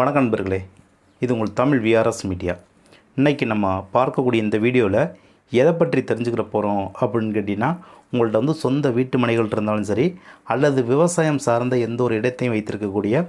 வணக்கம் நண்பர்களே இது உங்கள் தமிழ் விஆர்எஸ் மீடியா இன்றைக்கி நம்ம பார்க்கக்கூடிய இந்த வீடியோவில் எதை பற்றி தெரிஞ்சுக்கிற போகிறோம் அப்படின்னு கேட்டிங்கன்னா உங்கள்கிட்ட வந்து சொந்த வீட்டு மனைகள் இருந்தாலும் சரி அல்லது விவசாயம் சார்ந்த எந்த ஒரு இடத்தையும் வைத்திருக்கக்கூடிய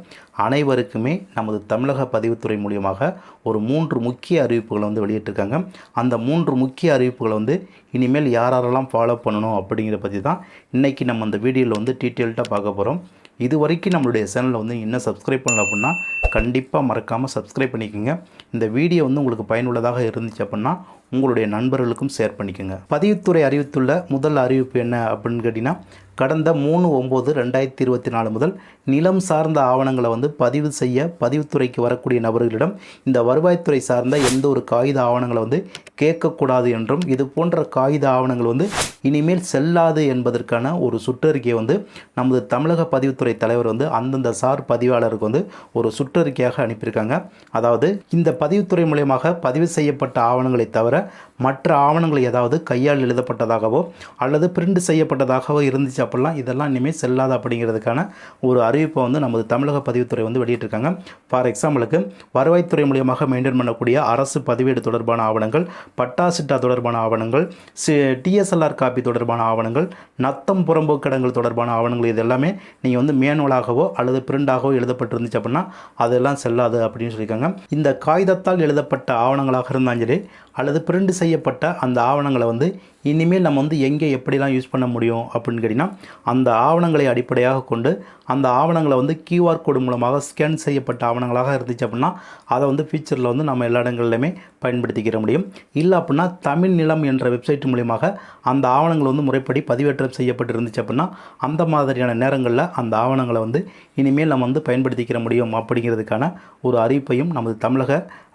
அனைவருக்குமே நமது தமிழக பதிவுத்துறை மூலியமாக ஒரு மூன்று முக்கிய அறிவிப்புகளை வந்து வெளியிட்டிருக்காங்க. அந்த மூன்று முக்கிய அறிவிப்புகளை வந்து இனிமேல் யார் யாரெல்லாம் ஃபாலோ பண்ணணும் அப்படிங்கிற பற்றி தான் இன்றைக்கி நம்ம அந்த வீடியோவில் வந்து டீட்டெயில்டாக பார்க்க போகிறோம் இது வரைக்கும் நம்மளுடைய சேனலில் வந்து இன்னும் சப்ஸ்கிரைப் பண்ணல அப்படின்னா கண்டிப்பாக மறக்காமல் சப்ஸ்கிரைப் பண்ணிக்கோங்க. இந்த வீடியோ வந்து உங்களுக்கு பயனுள்ளதாக இருந்துச்சு அப்படின்னா உங்களுடைய நண்பர்களுக்கும் ஷேர் பண்ணிக்கோங்க. பதிவுத்துறை அறிவித்துள்ள முதல் அறிவிப்பு என்ன அப்படின்னு கேட்டிங்கன்னா கடந்த மூணு ஒம்பது ரெண்டாயிரத்தி இருபத்தி நாலு முதல் நிலம் சார்ந்த ஆவணங்களை வந்து பதிவு செய்ய பதிவுத்துறைக்கு வரக்கூடிய நபர்களிடம் இந்த வருவாய்த்துறை சார்ந்த எந்த ஒரு காகித ஆவணங்களை வந்து கேட்கக்கூடாது என்றும் இது போன்ற காகித ஆவணங்கள் வந்து இனிமேல் செல்லாது என்பதற்கான ஒரு சுற்றறிக்கையை வந்து நமது தமிழக பதிவுத்துறை தலைவர் வந்து அந்தந்த சார் பதிவாளருக்கு வந்து ஒரு சுற்றறிக்கையாக அனுப்பியிருக்காங்க. அதாவது இந்த பதிவுத்துறை மூலயமாக பதிவு செய்யப்பட்ட ஆவணங்களை தவிர மற்ற ஆவணங்கள் ஏதாவது கையால் எழுதப்பட்டதாகவோ அல்லது பிரிண்ட் செய்யப்பட்டதாகவோ இருந்துச்சு அப்படிலாம் இதெல்லாம் இனிமேல் செல்லாது அப்படிங்கிறதுக்கான ஒரு அறிவிப்பை வந்து நமது தமிழக பதிவுத்துறை வந்து வெளியிட்டிருக்காங்க. ஃபார் எக்ஸாம்பிளுக்கு வருவாய்த்துறை மூலியமாக மெயின்டைன் பண்ணக்கூடிய அரசு பதிவேடு தொடர்பான ஆவணங்கள் பட்டா சிட்டா தொடர்பான ஆவணங்கள் சி டிஎஸ்எல்ஆர் காப்பி தொடர்பான ஆவணங்கள் நத்தம் புறம்போக்கடங்கள் தொடர்பான ஆவணங்கள் இது எல்லாமே நீங்கள் வந்து மேனுவலாகவோ அல்லது பிரிண்டாகவோ எழுதப்பட்டிருந்துச்சு அப்படின்னா அதெல்லாம் செல்லாது அப்படின்னு சொல்லியிருக்காங்க. இந்த காகிதத்தால் எழுதப்பட்ட ஆவணங்களாக இருந்தாலும் சரி அல்லது பிரிண்ட் செய்யப்பட்ட அந்த ஆவணங்களை வந்து இனிமேல் நம்ம வந்து எங்கே எப்படிலாம் யூஸ் பண்ண முடியும் அப்படின்னு கேட்டிங்கன்னா அந்த ஆவணங்களை அடிப்படையாக கொண்டு அந்த ஆவணங்களை வந்து கியூஆர் கோடு மூலமாக ஸ்கேன் செய்யப்பட்ட ஆவணங்களாக இருந்துச்சு அப்படின்னா அதை வந்து ஃபியூச்சரில் வந்து நம்ம எல்லா இடங்கள்லையுமே பயன்படுத்திக்கிற முடியும். இல்லை அப்படின்னா தமிழ் நிலம் என்ற வெப்சைட் மூலியமாக அந்த ஆவணங்கள் வந்து முறைப்படி பதிவேற்றம் செய்யப்பட்டு இருந்துச்சு அப்படின்னா அந்த மாதிரியான நேரங்களில் அந்த ஆவணங்களை வந்து இனிமேல் நம்ம வந்து பயன்படுத்திக்கிற முடியும் அப்படிங்கிறதுக்கான ஒரு அறிவிப்பையும் நமது தமிழக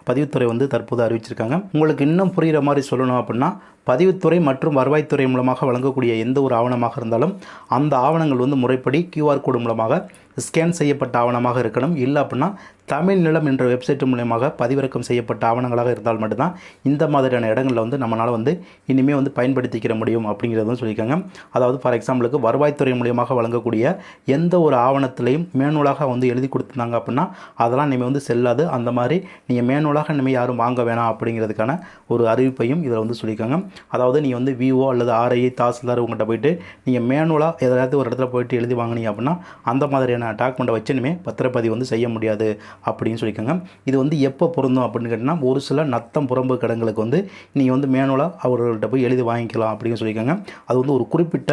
பதிவுத்துறை வந்து தற்போது அறிவிச்சிருக்காங்க. உங்களுக்கு இன்னும் புரிகிற மாதிரி சொல்லணும் அப்படின்னா பதிவுத்துறை மற்றும் வருவாய்த்துறை மூலமாக வழங்கக்கூடிய எந்த ஒரு ஆவணமாக இருந்தாலும் அந்த ஆவணங்கள் வந்து முறைப்படி கியூஆர் கோடு மூலமாக ஸ்கேன் செய்யப்பட்ட ஆவணமாக இருக்கணும். இல்லை அப்படின்னா தமிழ் நிலம் என்ற வெப்சைட் மூலயமாக பதிவிறக்கம் செய்யப்பட்ட ஆவணங்களாக இருந்தால் மட்டும்தான் இந்த மாதிரியான இடங்களில் வந்து நம்மளால் வந்து இனிமேல் வந்து பயன்படுத்திக்கிற முடியும் அப்படிங்கிறதும் சொல்லியிருக்காங்க. அதாவது ஃபார் எக்ஸாம்பிளுக்கு வருவாய்த்துறை மூலியமாக வழங்கக்கூடிய எந்த ஒரு ஆவணத்திலையும் மேனூலாக வந்து எழுதி கொடுத்துருந்தாங்க அப்படின்னா அதெல்லாம் இனிமேல் வந்து செல்லாது. அந்த மாதிரி நீங்கள் மேனூலாக இனிமேல் யாரும் வாங்க வேணாம் அப்படிங்கிறதுக்கான ஒரு அறிவிப்பையும் இதில் வந்து சொல்லியிருக்காங்க. அதாவது நீங்கள் வந்து விஓ அல்லது ஆர்ஐ தாசில்தார் உங்கள்கிட்ட போயிட்டு நீங்கள் மேனுவலாக எதாவது ஒரு இடத்துல போயிட்டு எழுதி வாங்கினீங்க அப்படின்னா அந்த மாதிரியான டாக்குமெண்ட்டை வச்சு இனிமேல் பத்திரப்பதிவு வந்து செய்ய முடியாது அப்படின்னு சொல்லிக்கோங்க. இது வந்து எப்போ பொருந்தும் அப்படின்னு கேட்டிங்கன்னா ஒரு சில நத்தம் புறம்பு கடங்களுக்கு வந்து நீங்கள் வந்து மேனுவலாக அவர்கள்ட்ட போய் எழுதி வாங்கிக்கலாம் அப்படின்னு சொல்லிக்கோங்க. அது வந்து ஒரு குறிப்பிட்ட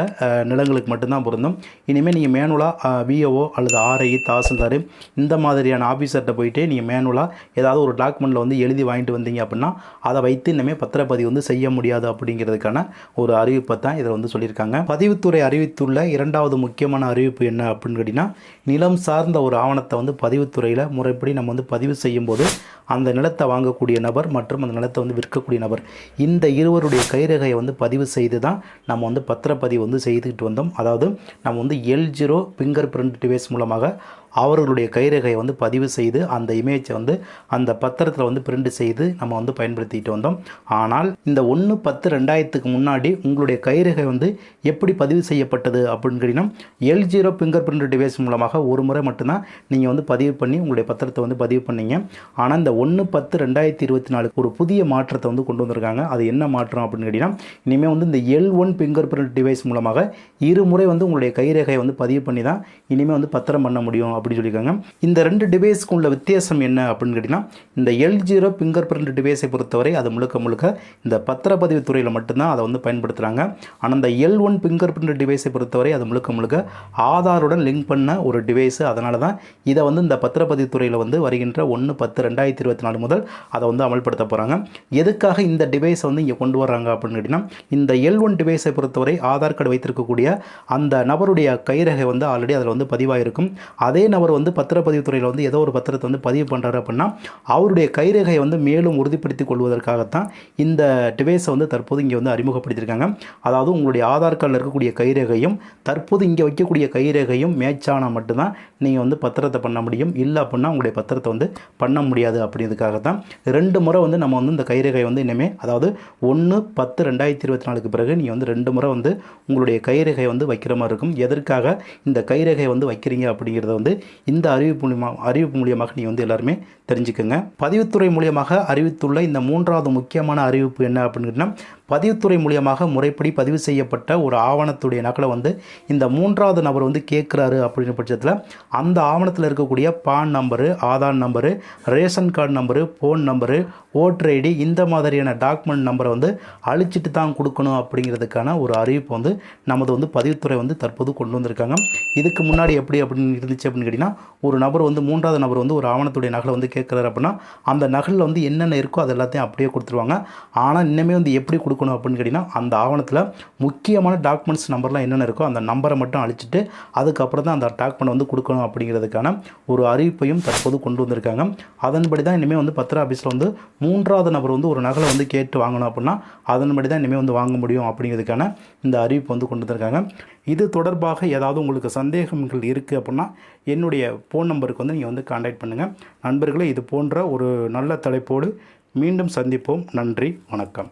நிலங்களுக்கு மட்டும்தான் பொருந்தும். இனிமேல் நீங்கள் மேனுவலாக விஓஓ அல்லது ஆர்ஐ தாசில்தார் இந்த மாதிரியான ஆஃபீஸர்கிட்ட போயிட்டு நீங்கள் மேனுவலாக ஏதாவது ஒரு டாக்குமெண்ட்டில் வந்து எழுதி வாங்கிட்டு வந்தீங்க அப்படின்னா அதை வைத்து இனிமேல் பத்திரப்பதிவு வந்து செய்ய முடியாது அப்படிங்கிறதுக்கான ஒரு அறிவிப்பை தான் இதில் வந்து சொல்லியிருக்காங்க. பதிவுத்துறை அறிவித்துள்ள இரண்டாவது முக்கியமான அறிவிப்பு என்ன அப்படின்னு கேட்டிங்கன்னா நிலம் சார்ந்த ஒரு ஆவணத்தை வந்து பதிவுத்துறையில் முறைப்படி நம்ம வந்து பதிவு செய்யும்போது அந்த நிலத்தை வாங்கக்கூடிய நபர் மற்றும் அந்த நிலத்தை வந்து விற்கக்கூடிய நபர். இந்த இருவருடைய கைரகையை வந்து பதிவு செய்து தான் நம்ம வந்து பத்திரப்பதிவு வந்து செய்துக்கிட்டு வந்தோம். அதாவது நம்ம வந்து L zero finger print device மூலமாக அவர்களுடைய கைரேகையை வந்து பதிவு செய்து அந்த இமேஜை வந்து அந்த பத்திரத்தில் வந்து பிரிண்ட் செய்து நம்ம வந்து பயன்படுத்திட்டு வந்தோம். ஆனால் இந்த ஒன்று பத்து ரெண்டாயிரத்துக்கு முன்னாடி உங்களுடைய கைரேகை வந்து எப்படி பதிவு செய்யப்பட்டது அப்படின்னு கேட்டிங்கன்னா L zero finger print device மூலமாக ஒரு முறை மட்டும்தான் நீங்கள் வந்து பதிவு பண்ணி உங்களுடைய பத்திரத்தை வந்து பதிவு பண்ணீங்க. ஆனால் இந்த ஒன்று பத்து ரெண்டாயிரத்தி இருபத்தி நாலுக்கு ஒரு புதிய மாற்றத்தை வந்து கொண்டு வந்திருக்காங்க. அது என்ன மாற்றம் அப்படின்னு கேட்டிங்கன்னா இனிமேல் வந்து இந்த L one finger print device மூலமாக இருமுறை வந்து உங்களுடைய கைரேகையை வந்து பதிவு பண்ணி தான் இனிமேல் வந்து பத்திரம் பண்ண முடியும் அப்படின்னு சொல்லியிருக்காங்க. இந்த ரெண்டு டிவைஸ்க்கு உள்ள வித்தியாசம் என்ன அப்படின்னு கேட்டிங்கன்னா இந்த எல் ஜீரோ ஃபிங்கர் பிரிண்ட் டிவைஸை பொறுத்தவரை அது முழுக்க முழுக்க இந்த பத்திரப்பதிவு துறையில் மட்டும்தான் அதை வந்து பயன்படுத்துகிறாங்க ஆனால் இந்த எல் ஒன் ஃபிங்கர் பிரிண்ட் டிவைஸை பொறுத்தவரை அது முழுக்க முழுக்க ஆதாருடன் லிங்க் பண்ண ஒரு டிவைஸு அதனால தான் இதை வந்து இந்த பத்திரப்பதிவு துறையில் வந்து வருகின்ற ஒன்று பத்து ரெண்டாயிரத்தி இருபத்தி நாலு முதல் அதை வந்து அமல்படுத்த போகிறாங்க எதுக்காக இந்த டிவைஸை வந்து இங்கே கொண்டு வர்றாங்க அப்படின்னு கேட்டிங்கன்னா இந்த எல் ஒன் டிவைஸை பொறுத்தவரை ஆதார் கார்டு வைத்திருக்கக்கூடிய அந்த நபருடைய கைரகை வந்து ஆல்ரெடி அதில் வந்து பதிவாயிருக்கும். அதே நபர் வந்து பத்திரப்பதிவு துறையில் வந்து ஏதோ ஒரு பத்திரத்தை வந்து பதிவு பண்ணுறாரு அப்படின்னா அவருடைய கைரேகையை வந்து மேலும் உறுதிப்படுத்திக் கொள்வதற்காகத்தான் இந்த டிவைஸை வந்து தற்போது இங்கே வந்து அறிமுகப்படுத்தியிருக்காங்க. அதாவது உங்களுடைய ஆதார் கார்டில் இருக்கக்கூடிய கைரேகையும் தற்போது இங்கே வைக்கக்கூடிய கைரேகையும் மேட்ச் ஆனால் மட்டும்தான் நீங்கள் வந்து பத்திரத்தை பண்ண முடியும். இல்லை அப்படின்னா உங்களுடைய பத்திரத்தை வந்து பண்ண முடியாது அப்படிங்கிறதுக்காக தான் ரெண்டு முறை வந்து நம்ம வந்து இந்த கைரேகை வந்து இனிமேல் அதாவது ஒன்று பத்து ரெண்டாயிரத்தி இருபத்தி நாலுக்கு பிறகு நீங்கள் வந்து ரெண்டு முறை வந்து உங்களுடைய கைரேகை வந்து வைக்கிற மாதிரி இருக்கும். எதற்காக இந்த கைரேகை வந்து வைக்கிறீங்க அப்படிங்கிறத வந்து இந்த அறிவிப்பு மூலியமாக அறிவிப்பு மூலியமாக நீங்கள் வந்து எல்லாருமே தெரிஞ்சுக்கோங்க. பதிவுத்துறை மூலியமாக அறிவித்துள்ள இந்த மூன்றாவது முக்கியமான அறிவிப்பு என்ன அப்படின்னு பதிவுத்துறை மூலியமாக முறைப்படி பதிவு செய்யப்பட்ட ஒரு ஆவணத்துடைய நகலை வந்து இந்த மூன்றாவது நபர் வந்து கேட்குறாரு அப்படின்ற பட்சத்தில் அந்த ஆவணத்தில் இருக்கக்கூடிய PAN number Aadhaar number ration card number phone number voter ID இந்த மாதிரியான டாக்குமெண்ட் நம்பரை வந்து அழிச்சிட்டு தான் கொடுக்கணும் அப்படிங்கிறதுக்கான ஒரு அறிவிப்பு வந்து நமது வந்து பதிவுத்துறை வந்து தற்போது கொண்டு வந்திருக்காங்க. இதுக்கு முன்னாடி எப்படி அப்படின்னு இருந்துச்சு அப்படின்னு கேட்டிங்கன்னா ஒரு நபர் வந்து மூன்றாவது நபர் வந்து ஒரு ஆவணத்துடைய நகலை வந்து கேட்குறாரு அப்படின்னா அந்த நகலில் வந்து என்னென்ன இருக்கோ அது எல்லாத்தையும் அப்படியே கொடுத்துருவாங்க. ஆனால் இன்னமே வந்து எப்படி கொடுக்கணும் அப்படின்னு கேட்டிங்கன்னா அந்த ஆவணத்தில் முக்கியமான டாக்குமெண்ட்ஸ் நம்பர்லாம் என்னென்ன இருக்கோ அந்த நம்பரை மட்டும் அழிச்சிட்டு அதுக்கப்புறம் தான் அந்த டாக்குமெண்ட் வந்து கொடுக்கணும் அப்படிங்கிறதுக்கான ஒரு அறிவிப்பையும் தற்போது கொண்டு வந்திருக்காங்க. அதன்படி தான் இனிமேல் வந்து பத்திர ஆஃபீஸில் வந்து மூன்றாவது நபர் வந்து ஒரு நகலை வந்து கேட்டு வாங்கணும் அப்படின்னா அதன்படி தான் இனிமேல் வந்து வாங்க முடியும் அப்படிங்கிறதுக்கான இந்த அறிவிப்பு வந்து கொண்டு வந்திருக்காங்க. இது தொடர்பாக ஏதாவது உங்களுக்கு சந்தேகங்கள் இருக்குது அப்படின்னா என்னுடைய ஃபோன் நம்பருக்கு வந்து நீங்கள் வந்து காண்டாக்ட் பண்ணுங்கள் நண்பர்களே இது போன்ற ஒரு நல்ல தலைப்போடு மீண்டும் சந்திப்போம். நன்றி வணக்கம்.